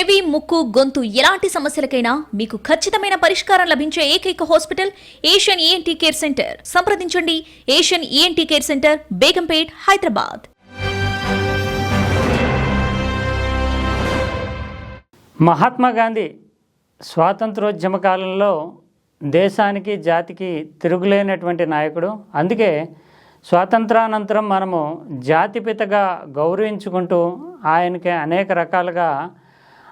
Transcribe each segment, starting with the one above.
చెవి ముక్కు గొంతు ఎలాంటి సమస్యలకైనా మీకు ఖచ్చితమైన పరిష్కారం లభించే ఏకైక hospital Asian ENT care centre. సంప్రదించండి. Asian ENT care centre Begumpet Hyderabad. Mahatma Gandhi స్వాతంత్రోద్యమ కాలంలో దేశానికి జాతికి తిరుగులేనటువంటి నాయకుడు. అందుకే స్వాతంత్రానంతరం మనము జాతిపితగా గౌరవించుకుంటూ ఆయనకి అనేక రకాలుగా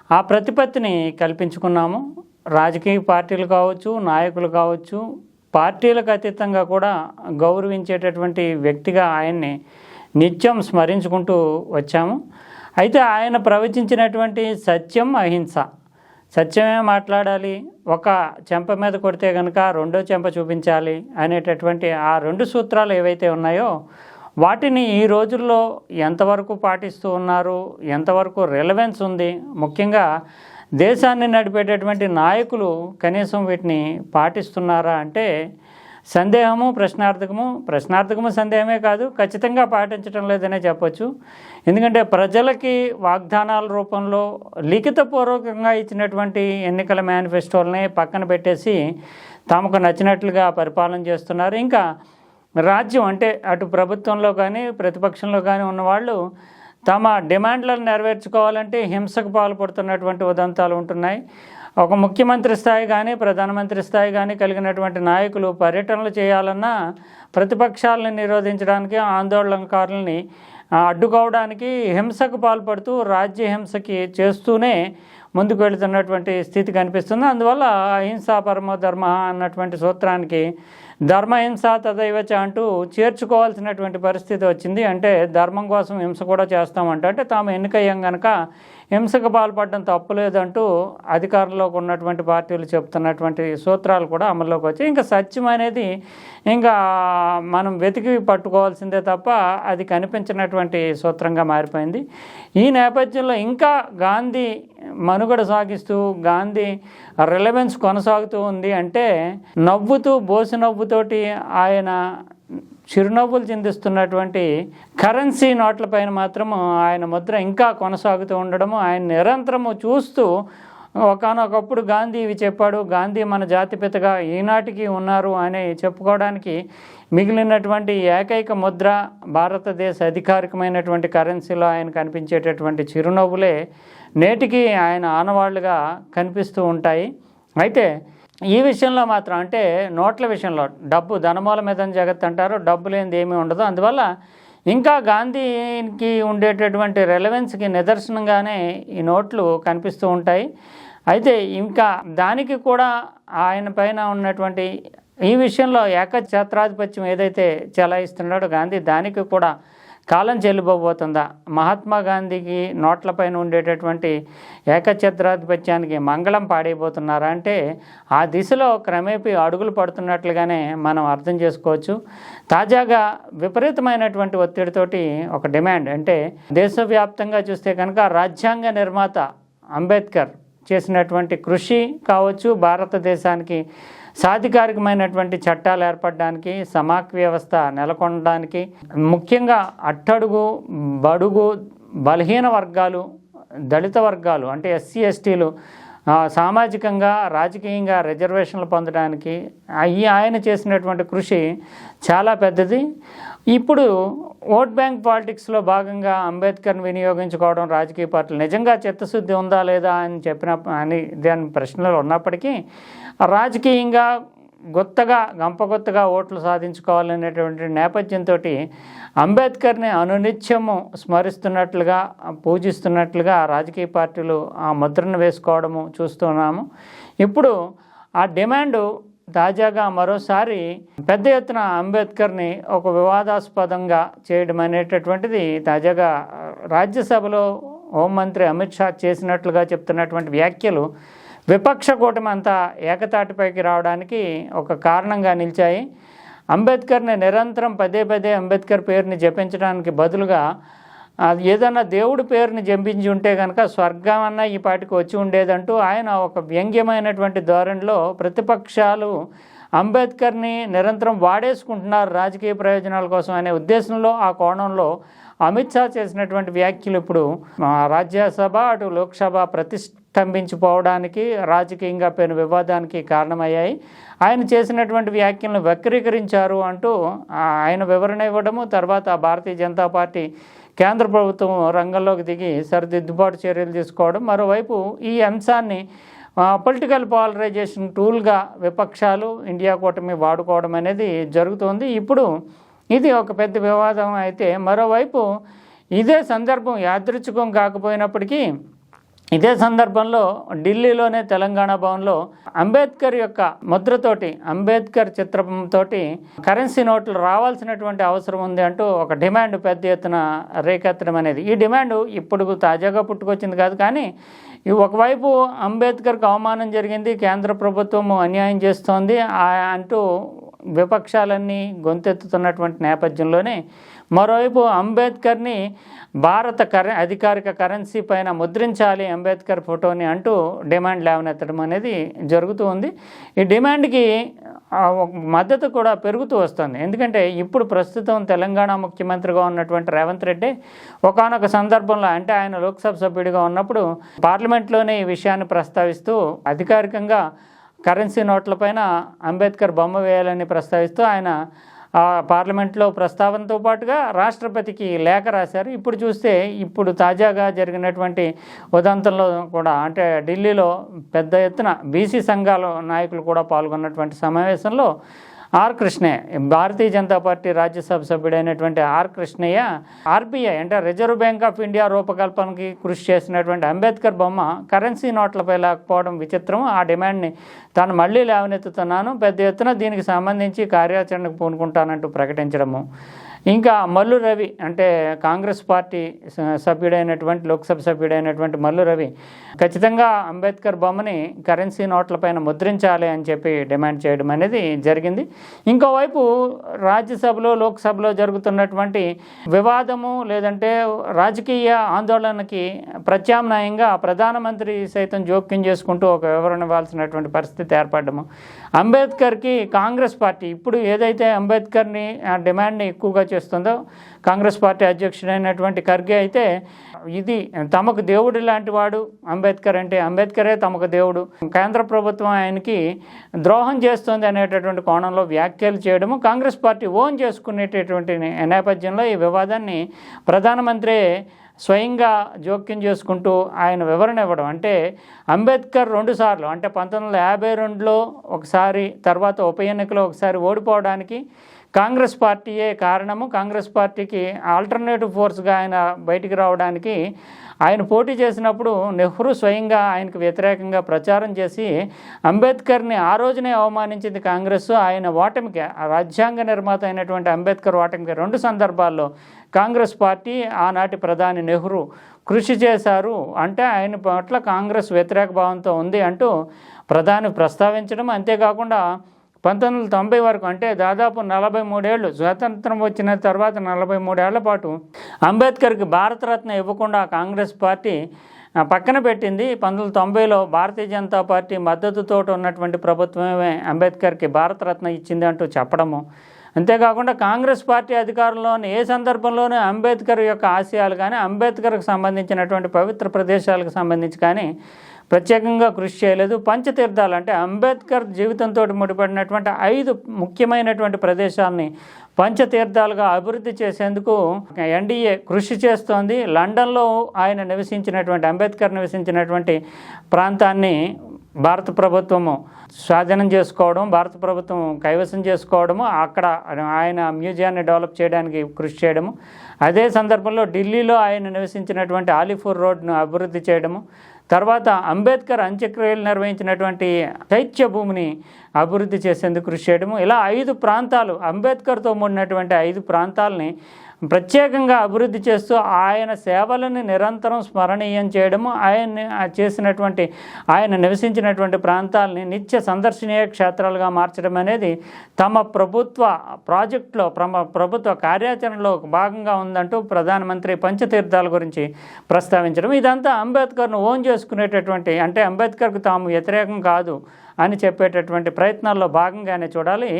ఆ ప్రతిపత్తిని కల్పించుకున్నాము. రాజకీయ పార్టీలు కావచ్చు నాయకులు కావచ్చు పార్టీలకు అతీతంగా కూడా గౌరవించేటటువంటి వ్యక్తిగా ఆయన్ని నిత్యం స్మరించుకుంటూ వచ్చాము. అయితే ఆయన ప్రవచించినటువంటి సత్యం అహింస. సత్యమే మాట్లాడాలి ఒక చెంప మీద కొడితే కనుక రెండో చెంప చూపించాలి అనేటటువంటి ఆ రెండు సూత్రాలు ఏవైతే ఉన్నాయో వాటిని ఈ రోజుల్లో ఎంతవరకు పాటిస్తూ ఉన్నారు? ఎంతవరకు రిలవెన్స్ ఉంది? ముఖ్యంగా దేశాన్ని నడిపేటటువంటి నాయకులు కనీసం వీటిని పాటిస్తున్నారా అంటే సందేహము ప్రశ్నార్థకము ప్రశ్నార్థకము సందేహమే కాదు ఖచ్చితంగా పాటించడం లేదనే చెప్పొచ్చు. ఎందుకంటే ప్రజలకి వాగ్దానాల రూపంలో లిఖితపూర్వకంగా ఇచ్చినటువంటి ఎన్నికల మేనిఫెస్టోల్ని పక్కన పెట్టేసి తమకు నచ్చినట్లుగా పరిపాలన చేస్తున్నారు. ఇంకా రాజ్యం అంటే అటు ప్రభుత్వంలో కానీ ప్రతిపక్షంలో కానీ ఉన్నవాళ్ళు తమ డిమాండ్లను నెరవేర్చుకోవాలంటే హింసకు పాల్పడుతున్నటువంటి ఉదంతాలు ఉంటున్నాయి. ఒక ముఖ్యమంత్రి స్థాయి కానీ ప్రధానమంత్రి స్థాయి కానీ కలిగినటువంటి నాయకులు పర్యటనలు చేయాలన్నా ప్రతిపక్షాలను నిరోధించడానికి ఆందోళనకారులని అడ్డుకోవడానికి హింసకు పాల్పడుతూ రాజ్య హింసకి చేస్తూనే ముందుకు వెళుతున్నటువంటి స్థితి కనిపిస్తుంది. అందువల్ల అహింసా పరమో ధర్మ అన్నటువంటి సూత్రానికి ధర్మహింస తదైవచ అంటూ చేర్చుకోవాల్సినటువంటి పరిస్థితి వచ్చింది. అంటే ధర్మం కోసం హింస కూడా చేస్తామంట. అంటే తాము ఎన్నికయ్యాం కనుక హింసకు పాల్పడడం తప్పులేదంటూ అధికారంలోకి ఉన్నటువంటి పార్టీలు చెప్తున్నటువంటి సూత్రాలు కూడా అమల్లోకి వచ్చాయి ఇంకా సత్యం అనేది ఇంకా మనం వెతికి పట్టుకోవాల్సిందే తప్ప అది కనిపించినటువంటి సూత్రంగా మారిపోయింది. ఈ నేపథ్యంలో ఇంకా గాంధీ మనుగడ సాగిస్తూ గాంధీ రిలవెన్స్ కొనసాగుతూ ఉంది అంటే నవ్వుతూ బోసి నవ్వుతూ నవ్వుతోటి ఆయన చిరునవ్వులు చిందిస్తున్నటువంటి కరెన్సీ నోట్లపైన మాత్రము ఆయన ముద్ర ఇంకా కొనసాగుతూ ఉండడము ఆయన నిరంతరము చూస్తూ ఒకనొకప్పుడు గాంధీ ఇవి చెప్పాడు గాంధీ మన జాతిపితగా ఈనాటికి ఉన్నారు అని చెప్పుకోవడానికి మిగిలినటువంటి ఏకైక ముద్ర భారతదేశ అధికారికమైనటువంటి కరెన్సీలో ఆయన కనిపించేటటువంటి చిరునవ్వులే నేటికి ఆయన ఆనవాళ్ళుగా కనిపిస్తూ ఉంటాయి. అయితే ఈ విషయంలో మాత్రం అంటే నోట్ల విషయంలో డబ్బు ధనమూల మీద జగత్ అంటారు డబ్బు లేనిది ఏమీ ఉండదు. అందువల్ల ఇంకా గాంధీకి ఉండేటటువంటి రెలవెన్స్కి నిదర్శనంగానే ఈ నోట్లు కనిపిస్తూ ఉంటాయి. అయితే ఇంకా దానికి కూడా ఆయన పైన ఉన్నటువంటి ఈ విషయంలో ఏకఛత్రాధిపత్యం ఏదైతే చెలాయిస్తున్నాడో గాంధీ దానికి కూడా కాలం చెల్లిపోబోతుందా? మహాత్మా గాంధీకి నోట్లపైన ఉండేటటువంటి ఏకఛత్రాధిపత్యానికి మంగళం పాడైపోతున్నారా అంటే ఆ దిశలో క్రమేపీ అడుగులు పడుతున్నట్లుగానే మనం అర్థం చేసుకోవచ్చు. తాజాగా విపరీతమైనటువంటి ఒత్తిడితోటి ఒక డిమాండ్ అంటే దేశవ్యాప్తంగా చూస్తే కనుక రాజ్యాంగ నిర్మాత అంబేద్కర్ చేసినటువంటి కృషి కావచ్చు భారతదేశానికి సాధికారికమైనటువంటి చట్టాలు ఏర్పడడానికి సమాఖ్య వ్యవస్థ నెలకొనడానికి ముఖ్యంగా అట్టడుగు బడుగు బలహీన వర్గాలు దళిత వర్గాలు అంటే ఎస్సీ ఎస్టీలు సామాజికంగా రాజకీయంగా రిజర్వేషన్లు పొందడానికి ఈ ఆయన చేసినటువంటి కృషి చాలా పెద్దది. ఇప్పుడు ఓట్ బ్యాంక్ పాలిటిక్స్లో భాగంగా అంబేద్కర్ని వినియోగించుకోవడం రాజకీయ పార్టీలు నిజంగా చిత్తశుద్ధి ఉందా లేదా అని చెప్పిన అని దాని ప్రశ్నలు ఉన్నప్పటికీ రాజకీయంగా గుత్తగా గంపగుత్తగా ఓట్లు సాధించుకోవాలనేటువంటి నేపథ్యంతో అంబేద్కర్ని అనునిత్యము స్మరిస్తున్నట్లుగా పూజిస్తున్నట్లుగా రాజకీయ పార్టీలు ఆ ముద్రను వేసుకోవడము చూస్తున్నాము ఇప్పుడు ఆ డిమాండు తాజాగా మరోసారి పెద్ద ఎత్తున అంబేద్కర్ని ఒక వివాదాస్పదంగా చేయడం అనేటటువంటిది తాజాగా రాజ్యసభలో హోంమంత్రి అమిత్ షా చేసినట్లుగా చెప్తున్నటువంటి వ్యాఖ్యలు విపక్ష కూటమి అంతా ఏకతాటిపైకి రావడానికి ఒక కారణంగా నిలిచాయి. అంబేద్కర్ని నిరంతరం పదే పదే అంబేద్కర్ పేరుని జపించడానికి బదులుగా ఆ, ఏదన్నా దేవుడి పేరుని జపించి ఉంటే కనుక స్వర్గం అన్న ఈ పాటికి వచ్చి ఉండేదంటూ ఆయన ఒక వ్యంగ్యమైనటువంటి ధోరణిలో ప్రతిపక్షాలు అంబేద్కర్ని నిరంతరం వాడేసుకుంటున్నారు రాజకీయ ప్రయోజనాల కోసం అనే ఉద్దేశంలో ఆ కోణంలో అమిత్ షా చేసినటువంటి వ్యాఖ్యలు ఇప్పుడు రాజ్యసభ అటు లోక్సభ ప్రతిష్టంభించిపోవడానికి రాజకీయంగా పెను వివాదానికి కారణమయ్యాయి. ఆయన చేసినటువంటి వ్యాఖ్యలను వక్రీకరించారు అంటూ ఆయన వివరణ ఇవ్వడము తర్వాత భారతీయ జనతా పార్టీ కేంద్ర ప్రభుత్వం రంగంలోకి దిగి సరిదిద్దుబాటు చర్యలు తీసుకోవడం. మరోవైపు ఈ అంశాన్ని పొలిటికల్ పాలరైజేషన్ టూల్గా విపక్షాలు ఇండియా కూటమి వాడుకోవడం అనేది జరుగుతోంది. ఇప్పుడు ఇది ఒక పెద్ద వివాదం అయితే మరోవైపు ఇదే సందర్భం యాదృచ్ఛికం కాకపోయినప్పటికీ ఇదే సందర్భంలో ఢిల్లీలోనే తెలంగాణ భవన్లో అంబేద్కర్ యొక్క ముద్రతోటి అంబేద్కర్ చిత్రంతో కరెన్సీ నోట్లు రావాల్సినటువంటి అవసరం ఉంది అంటూ ఒక డిమాండ్ పెద్ద ఎత్తున రేకెత్తడం అనేది. ఈ డిమాండ్ ఇప్పుడు తాజాగా పుట్టుకొచ్చింది కాదు కానీ ఒకవైపు అంబేద్కర్కి అవమానం జరిగింది కేంద్ర ప్రభుత్వం అన్యాయం చేస్తోంది ఆ- అంటూ విపక్షాలన్నీ గొంతెత్తుతున్నటువంటి నేపథ్యంలోనే మరోవైపు అంబేద్కర్ని భారత కరె అధికారిక కరెన్సీ పైన ముద్రించాలి అంబేద్కర్ ఫోటోని అంటూ డిమాండ్ లేవనెత్తడం అనేది జరుగుతూ ఉంది. ఈ డిమాండ్కి మద్దతు కూడా పెరుగుతూ వస్తుంది. ఎందుకంటే ఇప్పుడు ప్రస్తుతం తెలంగాణ ముఖ్యమంత్రిగా ఉన్నటువంటి రేవంత్ రెడ్డి ఒకానొక సందర్భంలో అంటే ఆయన లోక్సభ సభ్యుడిగా ఉన్నప్పుడు పార్లమెంట్లోనే ఈ విషయాన్ని ప్రస్తావిస్తూ అధికారికంగా కరెన్సీ నోట్లపైన అంబేద్కర్ బొమ్మ వేయాలని ప్రస్తావిస్తూ ఆయన పార్లమెంట్లో ప్రస్తావనతో పాటుగా రాష్ట్రపతికి లేఖ రాశారు. ఇప్పుడు చూస్తే ఇప్పుడు తాజాగా జరిగినటువంటి ఉదంతంలో కూడా అంటే ఢిల్లీలో పెద్ద ఎత్తున బీసీ సంఘాల నాయకులు కూడా పాల్గొన్నటువంటి సమావేశంలో ఆర్ కృష్ణయ్య భారతీయ జనతా పార్టీ రాజ్యసభ సభ్యుడైనటువంటి ఆర్ కృష్ణయ్య ఆర్బీఐ అంటే రిజర్వ్ బ్యాంక్ ఆఫ్ ఇండియా రూపకల్పనకి కృషి చేసినటువంటి అంబేద్కర్ బొమ్మ కరెన్సీ నోట్లపై లేకపోవడం విచిత్రం. ఆ డిమాండ్ని తాను మళ్ళీ లేవనెత్తుతున్నాను. పెద్ద ఎత్తున దీనికి సంబంధించి కార్యాచరణకు పూనుకుంటానంటూ ప్రకటించడము. ఇంకా మల్లు రవి అంటే కాంగ్రెస్ పార్టీ స- సభ్యుడైనటువంటి లోక్సభ సభ్యుడైనటువంటి మల్లు రవి ఖచ్చితంగా అంబేద్కర్ బొమ్మని కరెన్సీ నోట్లపైన ముద్రించాలి అని చెప్పి డిమాండ్ చేయడం అనేది జరిగింది. ఇంకోవైపు రాజ్యసభలో లోక్సభలో జరుగుతున్నటువంటి వివాదము లేదంటే రాజకీయ ఆందోళనకి ప్రత్యామ్నాయంగా ప్రధానమంత్రి సైతం జోక్యం చేసుకుంటూ ఒక వివరణ ఇవ్వాల్సినటువంటి పరిస్థితి ఏర్పడము అంబేద్కర్కి కాంగ్రెస్ పార్టీ ఇప్పుడు ఏదైతే అంబేద్కర్ని డిమాండ్ని ఎక్కువగా చేస్తుందో కాంగ్రెస్ పార్టీ అధ్యక్షుడైనటువంటి ఖర్గే అయితే ఇది తమకు దేవుడు లాంటి వాడు అంబేద్కర్ అంటే అంబేద్కరే తమకు దేవుడు. కేంద్ర ప్రభుత్వం ఆయనకి ద్రోహం చేస్తుంది అనేటటువంటి కోణంలో వ్యాఖ్యలు చేయడము కాంగ్రెస్ పార్టీ ఓన్ చేసుకునేటటువంటి నేపథ్యంలో ఈ వివాదాన్ని ప్రధానమంత్రి స్వయంగా జోక్యం చేసుకుంటూ ఆయన వివరణ ఇవ్వడం. అంటే అంబేద్కర్ రెండుసార్లు అంటే పంతొమ్మిది వందల యాభై రెండులో ఒకసారి తర్వాత ఉప ఎన్నికలో ఒకసారి ఓడిపోవడానికి కాంగ్రెస్ పార్టీయే కారణము. కాంగ్రెస్ పార్టీకి ఆల్టర్నేటివ్ ఫోర్స్గా ఆయన బయటికి రావడానికి ఆయన పోటీ చేసినప్పుడు నెహ్రూ స్వయంగా ఆయనకు వ్యతిరేకంగా ప్రచారం చేసి అంబేద్కర్ని ఆ రోజునే అవమానించింది కాంగ్రెస్. ఆయన ఓటమికి రాజ్యాంగ నిర్మాత అయినటువంటి అంబేద్కర్ ఓటమికి రెండు సందర్భాల్లో కాంగ్రెస్ పార్టీ ఆనాటి ప్రధాని నెహ్రూ కృషి చేశారు. అంటే ఆయన పట్ల కాంగ్రెస్ వ్యతిరేక భావంతో ఉంది అంటూ ప్రధాని ప్రస్తావించడం. అంతేకాకుండా పంతొమ్మిది వందల తొంభై వరకు అంటే దాదాపు నలభై మూడేళ్ళు స్వాతంత్రం వచ్చిన తర్వాత నలభై మూడేళ్ళ పాటు అంబేద్కర్కి భారతరత్న ఇవ్వకుండా కాంగ్రెస్ పార్టీ పక్కన పెట్టింది. పంతొమ్మిది వందల తొంభైలో భారతీయ జనతా పార్టీ మద్దతుతో ఉన్నటువంటి ప్రభుత్వమే అంబేద్కర్కి భారతరత్న ఇచ్చింది అంటూ చెప్పడము. అంతేకాకుండా కాంగ్రెస్ పార్టీ అధికారంలోని ఏ సందర్భంలోనూ అంబేద్కర్ యొక్క ఆశయాలు కానీ అంబేద్కర్కు సంబంధించినటువంటి పవిత్ర ప్రదేశాలకు సంబంధించి కానీ ప్రత్యేకంగా కృషి చేయలేదు. పంచతీర్థాలు అంటే అంబేద్కర్ జీవితంతో ముడిపడినటువంటి ఐదు ముఖ్యమైనటువంటి ప్రదేశాలని పంచతీర్థాలుగా అభివృద్ధి చేసేందుకు ఎన్డీఏ కృషి చేస్తోంది. లండన్లో ఆయన నివసించినటువంటి అంబేద్కర్ నివసించినటువంటి ప్రాంతాన్ని భారత ప్రభుత్వము స్వాధీనం చేసుకోవడం భారత ప్రభుత్వం కైవసం చేసుకోవడము అక్కడ ఆయన మ్యూజియాన్ని డెవలప్ చేయడానికి కృషి చేయడము. అదే సందర్భంలో ఢిల్లీలో ఆయన నివసించినటువంటి ఆలిఫూర్ రోడ్ను అభివృద్ధి చేయడము. తర్వాత అంబేద్కర్ అంత్యక్రియలు నిర్వహించినటువంటి చైత్య భూమిని అభివృద్ధి చేసేందుకు కృషి చేయడము. ఇలా ఐదు ప్రాంతాలు అంబేద్కర్తో మూడినటువంటి ఐదు ప్రాంతాలని ప్రత్యేకంగా అభివృద్ధి చేస్తూ ఆయన సేవలను నిరంతరం స్మరణీయం చేయడము ఆయన్ని చేసినటువంటి ఆయన నివసించినటువంటి ప్రాంతాలని నిత్య సందర్శనీయ క్షేత్రాలుగా మార్చడం అనేది తమ ప్రభుత్వ ప్రాజెక్టులో ప్రమ ప్రభుత్వ కార్యాచరణలో భాగంగా ఉందంటూ ప్రధానమంత్రి పంచతీర్థాల గురించి ప్రస్తావించడం. ఇదంతా అంబేద్కర్ను ఓన్ చేసుకునేటటువంటి అంటే అంబేద్కర్కు తాము వ్యతిరేకం కాదు అని చెప్పేటటువంటి ప్రయత్నాల్లో భాగంగానే చూడాలి.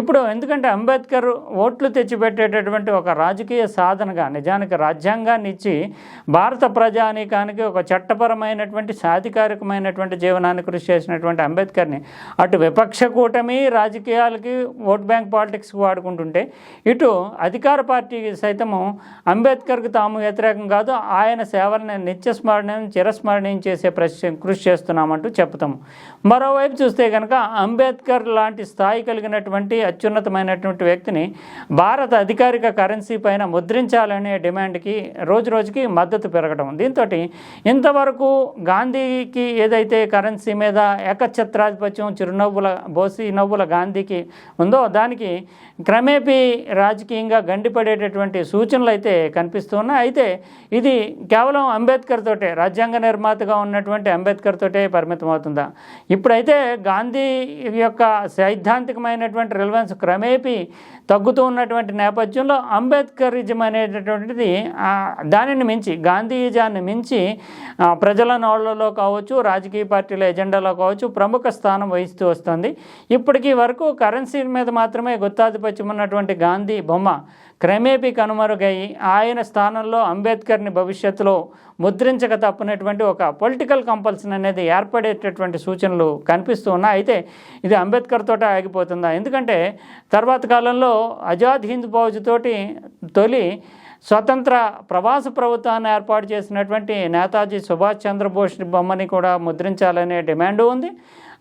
ఇప్పుడు ఎందుకంటే అంబేద్కర్ ఓట్లు తెచ్చిపెట్టేటటువంటి ఒక రాజకీయ సాధనగా నిజానికి రాజ్యాంగాన్ని ఇచ్చి భారత ప్రజానీకానికి ఒక చట్టపరమైనటువంటి సాధికారికమైనటువంటి జీవనాన్ని కృషి చేసినటువంటి అంబేద్కర్ని అటు విపక్ష కూటమి రాజకీయాలకి ఓట్ బ్యాంక్ పాలిటిక్స్కి వాడుకుంటుంటే ఇటు అధికార పార్టీకి సైతము అంబేద్కర్కి తాము వ్యతిరేకం కాదు ఆయన సేవలను నిత్యస్మరణీయం చిరస్మరణీయం చేసే ప్రశ్న కృషి చేస్తున్నామంటూ చెప్తాము. మరోవైపు చూస్తే కనుక అంబేద్కర్ అంబేద్కర్ లాంటి స్థాయి కలిగినటువంటి అత్యున్నతమైనటువంటి వ్యక్తిని భారత అధికారిక కరెన్సీ పైన ముద్రించాలనే డిమాండ్కి రోజు రోజుకి మద్దతు పెరగడం. దీంతో ఇంతవరకు గాంధీకి ఏదైతే కరెన్సీ మీద ఏకఛత్రాధిపత్యం చిరునవ్వుల బోసి నవ్వుల గాంధీకి ఉందో దానికి క్రమేపీ రాజకీయంగా గండిపడేటటువంటి సూచనలు అయితే కనిపిస్తున్నాయి. అయితే ఇది కేవలం అంబేద్కర్ తోటే రాజ్యాంగ నిర్మాతగా ఉన్నటువంటి అంబేద్కర్ తోటే పరిమితం అవుతుందా ఇప్పుడైతే గాంధీ యొక్క సైద్ధాంతికమైనటువంటి రిలవెన్స్ క్రమేపీ తగ్గుతూ ఉన్నటువంటి నేపథ్యంలో అంబేద్కరిజం అనేటటువంటిది దానిని మించి గాంధీయిజాన్ని మించి ప్రజల నోళ్ళలో కావచ్చు రాజకీయ పార్టీల ఎజెండాలో కావచ్చు ప్రముఖ స్థానం వహిస్తూ వస్తుంది. ఇప్పటికీ వరకు కరెన్సీ మీద మాత్రమే గుత్తాధిపత్యం ఉన్నటువంటి గాంధీ బొమ్మ క్రమేపీ కనుమరుగై ఆయన స్థానంలో అంబేద్కర్ని భవిష్యత్తులో ముద్రించక తప్పనటువంటి ఒక పొలిటికల్ కంపల్షన్ అనేది ఏర్పడేటటువంటి సూచనలు కనిపిస్తూ ఉన్నాయి. అయితే ఇది అంబేద్కర్ తోట ఆగిపోతుందా? ఎందుకంటే తర్వాత కాలంలో ఆజాద్ హింద్ ఫౌజ్ తోటి తొలి స్వతంత్ర ప్రవాస ప్రభుత్వాన్ని ఏర్పాటు చేసినటువంటి నేతాజీ సుభాష్ చంద్రబోస్ బొమ్మని కూడా ముద్రించాలనే డిమాండ్ ఉంది.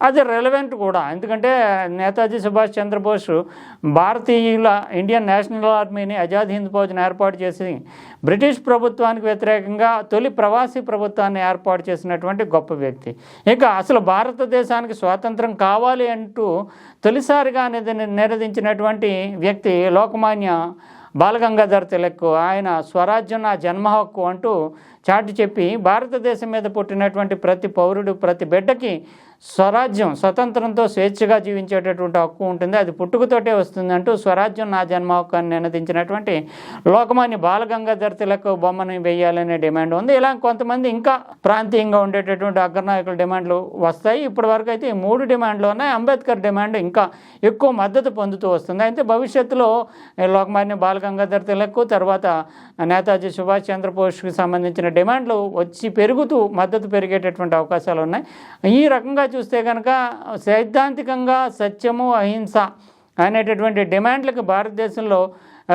అది రెలవెంట్ కూడా. ఎందుకంటే నేతాజీ సుభాష్ చంద్రబోస్ భారతీయుల ఇండియన్ నేషనల్ ఆర్మీని ఆజాద్ హింద్ ఫౌజ్ని ఏర్పాటు చేసి బ్రిటిష్ ప్రభుత్వానికి వ్యతిరేకంగా తొలి ప్రవాసీ ప్రభుత్వాన్ని ఏర్పాటు చేసినటువంటి గొప్ప వ్యక్తి. ఇక అసలు భారతదేశానికి స్వాతంత్రం కావాలి అంటూ తొలిసారిగా నిద- నినదించినటువంటి వ్యక్తి లోకమాన్య బాలగంగాధర్ తిలక్ ఆయన స్వరాజ్యం నా జన్మ హక్కు అంటూ చాటి చెప్పి భారతదేశం మీద పుట్టినటువంటి ప్రతి పౌరుడు ప్రతి బిడ్డకి స్వరాజ్యం స్వతంత్రంతో స్వేచ్ఛగా జీవించేటటువంటి హక్కు ఉంటుంది. అది పుట్టుకతోటే వస్తుంది అంటూ స్వరాజ్యం నా జన్మ హక్కు అని నినదించినటువంటి లోకమాన్య బాలగంగాధర్ తిలక్ బొమ్మను వేయాలనే డిమాండ్ ఉంది. ఇలా కొంతమంది ఇంకా ప్రాంతీయంగా ఉండేటటువంటి అగ్రనాయకుల డిమాండ్లు వస్తాయి. ఇప్పటి వరకు అయితే ఈ మూడు డిమాండ్లు ఉన్నాయి అంబేద్కర్ డిమాండ్ ఇంకా ఎక్కువ మద్దతు పొందుతూ వస్తుంది. అయితే భవిష్యత్తులో లోకమాన్య బాలగంగాధర్ తిలక్ తర్వాత నేతాజీ సుభాష్ చంద్రబోస్కి సంబంధించిన డిమాండ్లు వచ్చి పెరుగుతూ మద్దతు పెరిగేటటువంటి అవకాశాలు ఉన్నాయి. ఈ రకంగా చూస్తే కనుక సైద్ధాంతికంగా సత్యము అహింస అనేటటువంటి డిమాండ్లకు భారతదేశంలో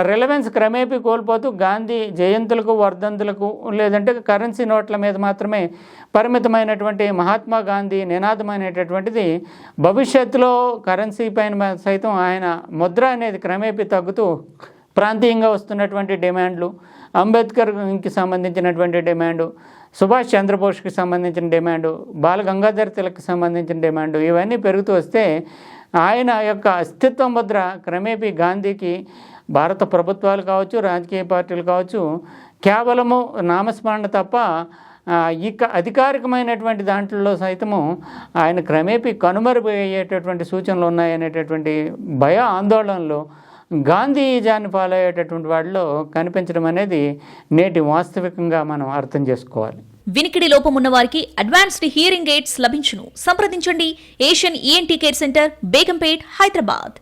రిలవెన్స్ క్రమేపీ కోల్పోతూ గాంధీ జయంతులకు వర్ధంతులకు లేదంటే కరెన్సీ నోట్ల మీద మాత్రమే పరిమితమైనటువంటి మహాత్మా గాంధీ నినాదం అనేటటువంటిది భవిష్యత్తులో కరెన్సీ పైన సైతం ఆయన ముద్ర అనేది క్రమేపీ తగ్గుతూ ప్రాంతీయంగా వస్తున్నటువంటి డిమాండ్లు అంబేద్కర్కి సంబంధించినటువంటి డిమాండు సుభాష్ చంద్రబోస్కి సంబంధించిన డిమాండు బాల గంగాధర్ తిలక్కి సంబంధించిన డిమాండు ఇవన్నీ పెరుగుతూ వస్తే ఆయన యొక్క అస్తిత్వం ముద్ర క్రమేపీ గాంధీకి భారత ప్రభుత్వాలు కావచ్చు రాజకీయ పార్టీలు కావచ్చు కేవలము నామస్మరణ తప్ప ఇక అధికారికమైనటువంటి దాంట్లో సైతము ఆయన క్రమేపీ కనుమరుపోయేటటువంటి సూచనలు ఉన్నాయనేటటువంటి భయ ఆందోళనలు గాంధీజాన్ని ఫాలో అయ్యేటటువంటి వాళ్ళలో కనిపించడం అనేది నేటి వాస్తవికంగా మనం అర్థం చేసుకోవాలి. వినికిడి లోపం ఉన్న వారికి అడ్వాన్స్డ్ హియరింగ్ ఎయిడ్స్ లభించును. సంప్రదించండి. Asian ENT care centre Begumpet Hyderabad.